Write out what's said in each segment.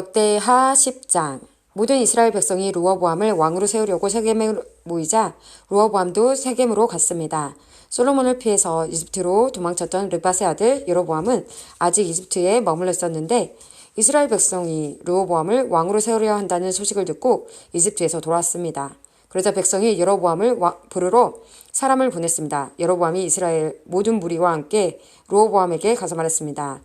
역대하 10장 모든 이스라엘 백성이 루어보암을 왕으로 세우려고 세겜에 모이자 루어보암도 세겜으로 갔습니다. 솔로몬을 피해서 이집트로 도망쳤던 르바세 아들 여로보암은 아직 이집트에 머물러 있었는데 이스라엘 백성이 루어보암을 왕으로 세우려 한다는 소식을 듣고 이집트에서 돌아왔습니다. 그러자 백성이 여로보암을 와- 부르러 사람을 보냈습니다. 여로보암이 이스라엘 모든 무리와 함께 루어보암에게 가서 말했습니다.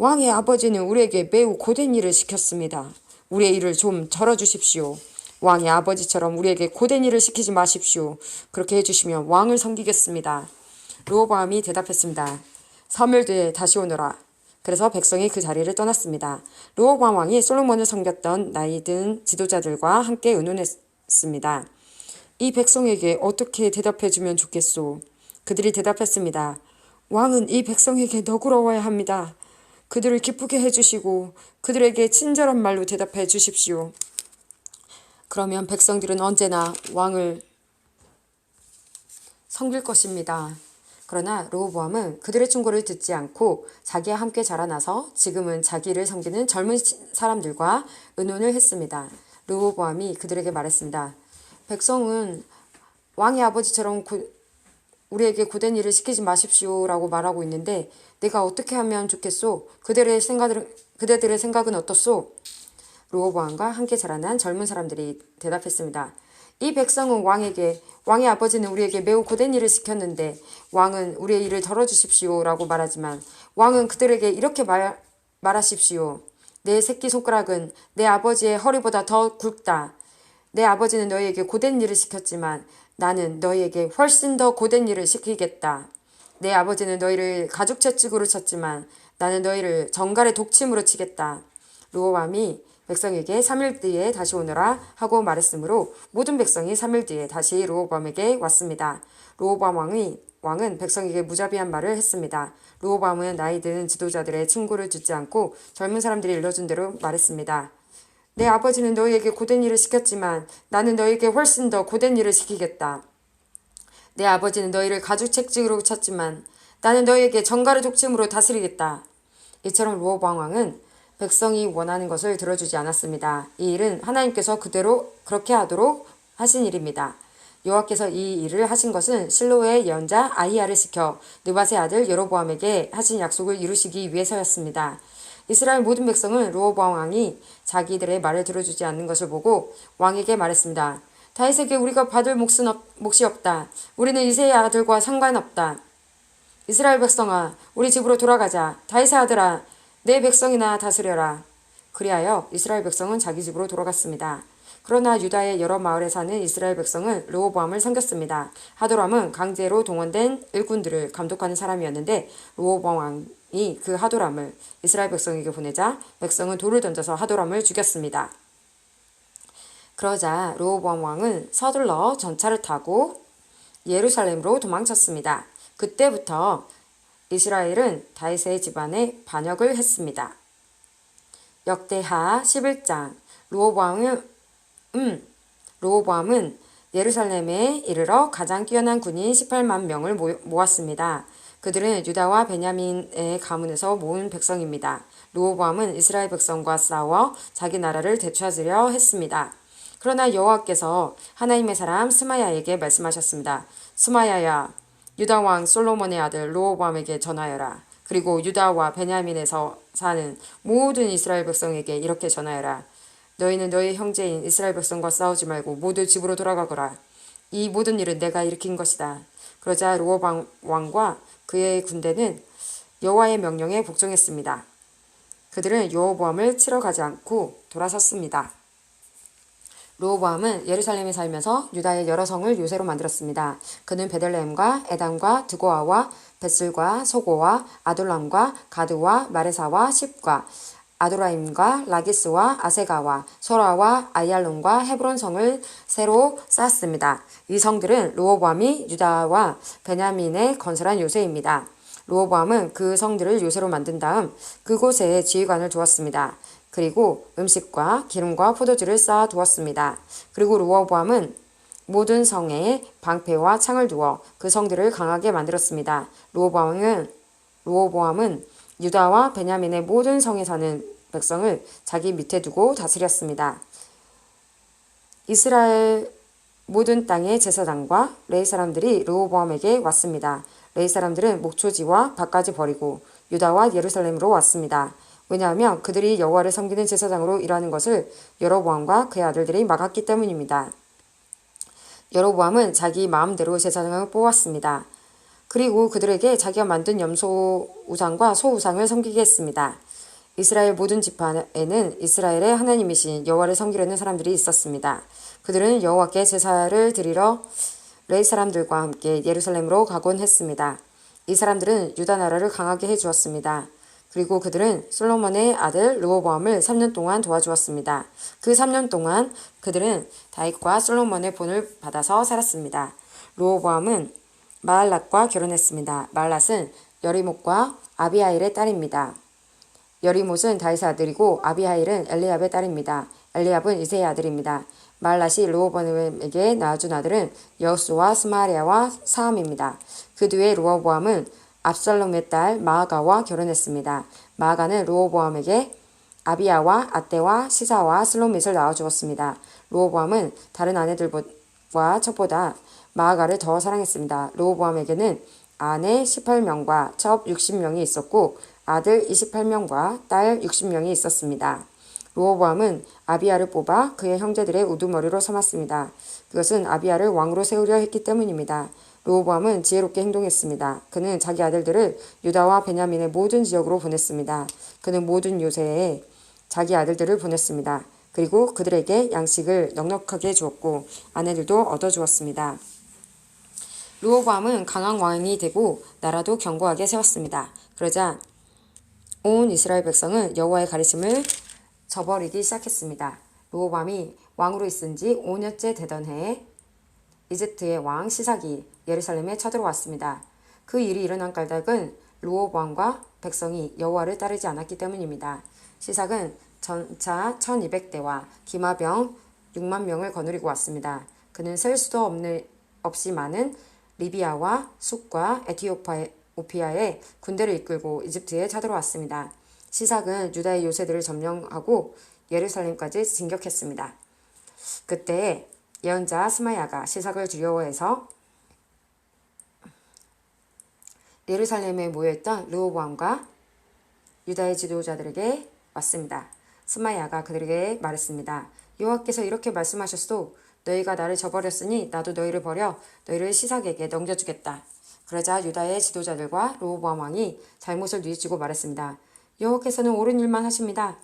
왕의 아버지는 우리에게 매우 고된 일을 시켰습니다. 우리의 일을 좀 절어주십시오. 왕의 아버지처럼 우리에게 고된 일을 시키지 마십시오. 그렇게 해주시면 왕을 섬기겠습니다. 로보암이 대답했습니다. 사흘 뒤에 다시 오너라. 그래서 백성이 그 자리를 떠났습니다. 로보암 왕이 솔로몬을 섬겼던 나이든 지도자들과 함께 의논했습니다. 이 백성에게 어떻게 대답해주면 좋겠소? 그들이 대답했습니다. 왕은 이 백성에게 너그러워야 합니다. 그들을 기쁘게 해주시고 그들에게 친절한 말로 대답해 주십시오. 그러면 백성들은 언제나 왕을 섬길 것입니다. 그러나 로보암은 그들의 충고를 듣지 않고 자기와 함께 자라나서 지금은 자기를 섬기는 젊은 시- 사람들과 의논을 했습니다. 로보암이 그들에게 말했습니다. 백성은 왕의 아버지처럼 고- 우리에게 고된 일을 시키지 마십시오라고 말하고 있는데 내가 어떻게 하면 좋겠소? 그들의 생각은 그대들의 생각은 어떻소? 로보암과 함께 자라난 젊은 사람들이 대답했습니다. 이 백성은 왕에게 왕의 아버지는 우리에게 매우 고된 일을 시켰는데 왕은 우리의 일을 덜어주십시오라고 말하지만 왕은 그들에게 이렇게 말, 말하십시오. 내 새끼 손가락은 내 아버지의 허리보다 더 굵다. 내 아버지는 너희에게 고된 일을 시켰지만 나는 너희에게 훨씬 더 고된 일을 시키겠다. 내 아버지는 너희를 가죽 채찍으로 쳤지만 나는 너희를 정갈의 독침으로 치겠다. 로보암이 백성에게 3일 뒤에 다시 오너라 하고 말했으므로 모든 백성이 3일 뒤에 다시 로보암에게 왔습니다. 로보암 왕이 왕은 백성에게 무자비한 말을 했습니다. 로보암은 나이 든 지도자들의 충고를 듣지 않고 젊은 사람들이 일러준 대로 말했습니다. 내 아버지는 너희에게 고된 일을 시켰지만 나는 너희에게 훨씬 더 고된 일을 시키겠다. 내 아버지는 너희를 가죽 책찍으로 쳤지만 나는 너희에게 정갈의 독침으로 다스리겠다. 이처럼 로보암 왕은 백성이 원하는 것을 들어주지 않았습니다. 이 일은 하나님께서 그대로 그렇게 하도록 하신 일입니다. 여호와께서 이 일을 하신 것은 실로의 예언자 아이야를 시켜 느바의 아들 여로보암에게 하신 약속을 이루시기 위해서였습니다. 이스라엘 모든 백성은 로보암 왕이 자기들의 말을 들어주지 않는 것을 보고 왕에게 말했습니다. 다윗에게 우리가 받을 몫은 없, 몫이 없다. 우리는 이세의 아들과 상관없다. 이스라엘 백성아, 우리 집으로 돌아가자. 다윗의 아들아, 내 백성이나 다스려라. 그리하여 이스라엘 백성은 자기 집으로 돌아갔습니다. 그러나 유다의 여러 마을에 사는 이스라엘 백성은 로보암을 섬겼습니다. 하도람은 강제로 동원된 일꾼들을 감독하는 사람이었는데 로보암 왕이 그 하도람을 이스라엘 백성에게 보내자 백성은 돌을 던져서 하도람을 죽였습니다. 그러자 로보암 왕은 서둘러 전차를 타고 예루살렘으로 도망쳤습니다. 그때부터 이스라엘은 다윗의 집안에 반역을 했습니다. 역대하 11장 로보암은 음, 로보암은 예루살렘에 이르러 가장 뛰어난 군인 18만 명을 모- 모았습니다. 그들은 유다와 베냐민의 가문에서 모은 백성입니다. 로보암은 이스라엘 백성과 싸워 자기 나라를 되찾으려 했습니다. 그러나 여호와께서 하나님의 사람 스마야에게 말씀하셨습니다. 스마야야, 유다 왕 솔로몬의 아들 로보암에게 전하여라. 그리고 유다와 베냐민에서 사는 모든 이스라엘 백성에게 이렇게 전하여라. 너희는 너희 형제인 이스라엘 백성과 싸우지 말고 모두 집으로 돌아가거라. 이 모든 일은 내가 일으킨 것이다. 그러자 로보암 왕과 그의 군대는 여호와의 명령에 복종했습니다. 그들은 여호보암을 치러 가지 않고 돌아섰습니다. 로보암은 예루살렘에 살면서 유다의 여러 성을 요새로 만들었습니다. 그는 베들레헴과 에담과 드고아와 벳슬과 소고와 아돌람과 가드와 마레사와 십과 아도라임과 라기스와 아세가와 소라와 아이알론과 헤브론 성을 새로 쌓았습니다. 이 성들은 로보암이 유다와 베냐민에 건설한 요새입니다. 로보암은 그 성들을 요새로 만든 다음 그곳에 지휘관을 두었습니다. 그리고 음식과 기름과 포도주를 쌓아 두었습니다. 그리고 로보암은 모든 성에 방패와 창을 두어 그 성들을 강하게 만들었습니다. 로보암은 로보암은 유다와 베냐민의 모든 성에 사는 백성을 자기 밑에 두고 다스렸습니다. 이스라엘 모든 땅의 제사장과 레이 사람들이 르호보암에게 왔습니다. 레이 사람들은 목초지와 밭까지 버리고 유다와 예루살렘으로 왔습니다. 왜냐하면 그들이 여호와를 섬기는 제사장으로 일하는 것을 여로보암과 그의 아들들이 막았기 때문입니다. 여로보암은 자기 마음대로 제사장을 뽑았습니다. 그리고 그들에게 자기가 만든 염소 우상과 소 우상을 섬기게 했습니다. 이스라엘 모든 지파에는 이스라엘의 하나님이신 여호와를 섬기려는 사람들이 있었습니다. 그들은 여호와께 제사를 드리러 레이 사람들과 함께 예루살렘으로 가곤 했습니다. 이 사람들은 유다 나라를 강하게 해 주었습니다. 그리고 그들은 솔로몬의 아들 르호보암을 3년 동안 도와주었습니다. 그 3년 동안 그들은 다윗과 솔로몬의 본을 받아서 살았습니다. 르호보암은 마알랏과 결혼했습니다. 마알랏은 여리목과 아비하일의 딸입니다. 여리못은 다윗의 아들이고 아비하일은 엘리압의 딸입니다. 엘리압은 이세의 아들입니다. 말라시 르호보암에게 낳아준 아들은 여수와 스마리아와 사함입니다. 그 뒤에 르호보암은 압살롬의 딸 마아가와 결혼했습니다. 마아가는 르호보암에게 아비야와 아떼와 시사와 슬로밋을 낳아 주었습니다. 르호보암은 다른 아내들과 첩보다 마아가를 더 사랑했습니다. 르호보암에게는 아내 18명과 첩 60명이 있었고 아들 28명과 딸 60명이 있었습니다. 로호보암은 아비야를 뽑아 그의 형제들의 우두머리로 삼았습니다. 그것은 아비야를 왕으로 세우려 했기 때문입니다. 로호보암은 지혜롭게 행동했습니다. 그는 자기 아들들을 유다와 베냐민의 모든 지역으로 보냈습니다. 그는 모든 요새에 자기 아들들을 보냈습니다. 그리고 그들에게 양식을 넉넉하게 주었고 아내들도 얻어 주었습니다. 르호보암은 강한 왕이 되고 나라도 견고하게 세웠습니다. 그러자 온 이스라엘 백성은 여호와의 가르침을 저버리기 시작했습니다. 르호밤이 왕으로 있은 지 5년째 되던 해에 이집트의 왕 시삭이 예루살렘에 쳐들어왔습니다. 그 일이 일어난 까닭은 르호밤과 백성이 여호와를 따르지 않았기 때문입니다. 시삭은 전차 1200대와 기마병 6만 명을 거느리고 왔습니다. 그는 셀 수도 없는, 없이 많은 리비아와 숲과 에티오피아의 군대를 이끌고 이집트에 쳐들어왔습니다. 시삭은 유다의 요새들을 점령하고 예루살렘까지 진격했습니다. 그때 예언자 스마야가 시삭을 두려워해서 예루살렘에 모여있던 르호보암과 유다의 지도자들에게 왔습니다. 스마야가 그들에게 말했습니다. 여호와께서 이렇게 말씀하셨소. 너희가 나를 저버렸으니 나도 너희를 버려 너희를 시삭에게 넘겨주겠다. 그러자 유다의 지도자들과 로보암 왕이 잘못을 뉘우치고 말했습니다. 여호와께서는 옳은 일만 하십니다.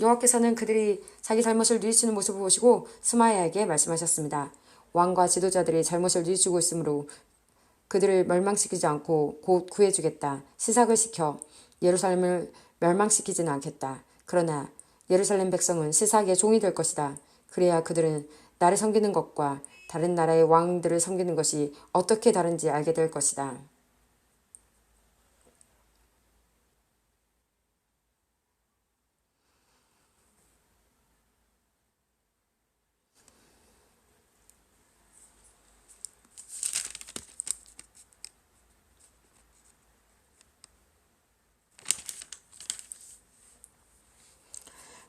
여호와께서는 그들이 자기 잘못을 뉘우치는 모습을 보시고 스마야에게 말씀하셨습니다. 왕과 지도자들이 잘못을 뉘우치고 있으므로 그들을 멸망시키지 않고 곧 구해주겠다. 시삭을 시켜 예루살렘을 멸망시키지는 않겠다. 그러나 예루살렘 백성은 시삭의 종이 될 것이다. 그래야 그들은 나를 섬기는 것과 다른 나라의 왕들을 섬기는 것이 어떻게 다른지 알게 될 것이다.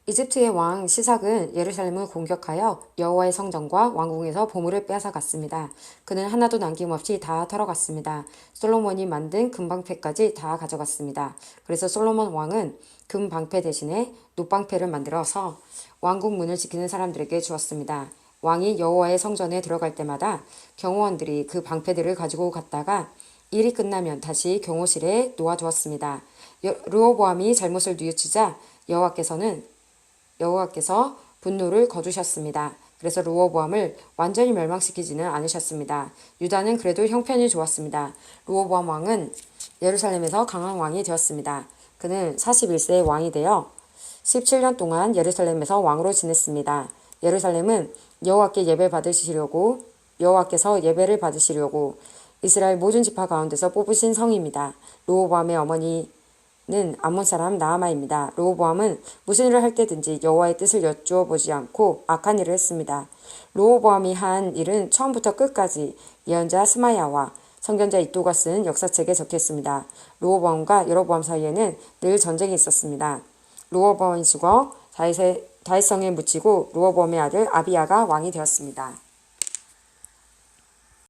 이집트의 왕 시삭은 예루살렘을 공격하여 여호와의 성전과 왕궁에서 보물을 빼앗아갔습니다. 그는 하나도 남김없이 다 털어갔습니다. 솔로몬이 만든 금방패까지 다 가져갔습니다. 그래서 솔로몬 왕은 금방패 대신에 노방패를 만들어서 왕궁 문을 지키는 사람들에게 주었습니다. 왕이 여호와의 성전에 들어갈 때마다 경호원들이 그 방패들을 가지고 갔다가 일이 끝나면 다시 경호실에 놓아두었습니다. 르호보암이 잘못을 뉘우치자 여호와께서는 여호와께서 분노를 거두셨습니다. 그래서 로호보암을 완전히 멸망시키지는 않으셨습니다. 유다는 그래도 형편이 좋았습니다. 로호보암 왕은 예루살렘에서 강한 왕이 되었습니다. 그는 41세의 왕이 되어 17년 동안 예루살렘에서 왕으로 지냈습니다. 예루살렘은 여호와께 예배 받으시려고 여호와께서 예배를 받으시려고 이스라엘 모든 지파 가운데서 뽑으신 성입니다. 로호보암의 어머니 는 암몬 사람 나아마입니다. 로보암은 무슨 일을 할 때든지 여호와의 뜻을 여쭈어 보지 않고 악한 일을 했습니다. 로보암이 한 일은 처음부터 끝까지 예언자 스마야와 성견자 이또가 쓴 역사책에 적혀 있습니다. 로보암과 여로보암 사이에는 늘 전쟁이 있었습니다. 로어보암이 죽어 다윗의, 다윗성에 묻히고 로어보암의 아들 아비야가 왕이 되었습니다.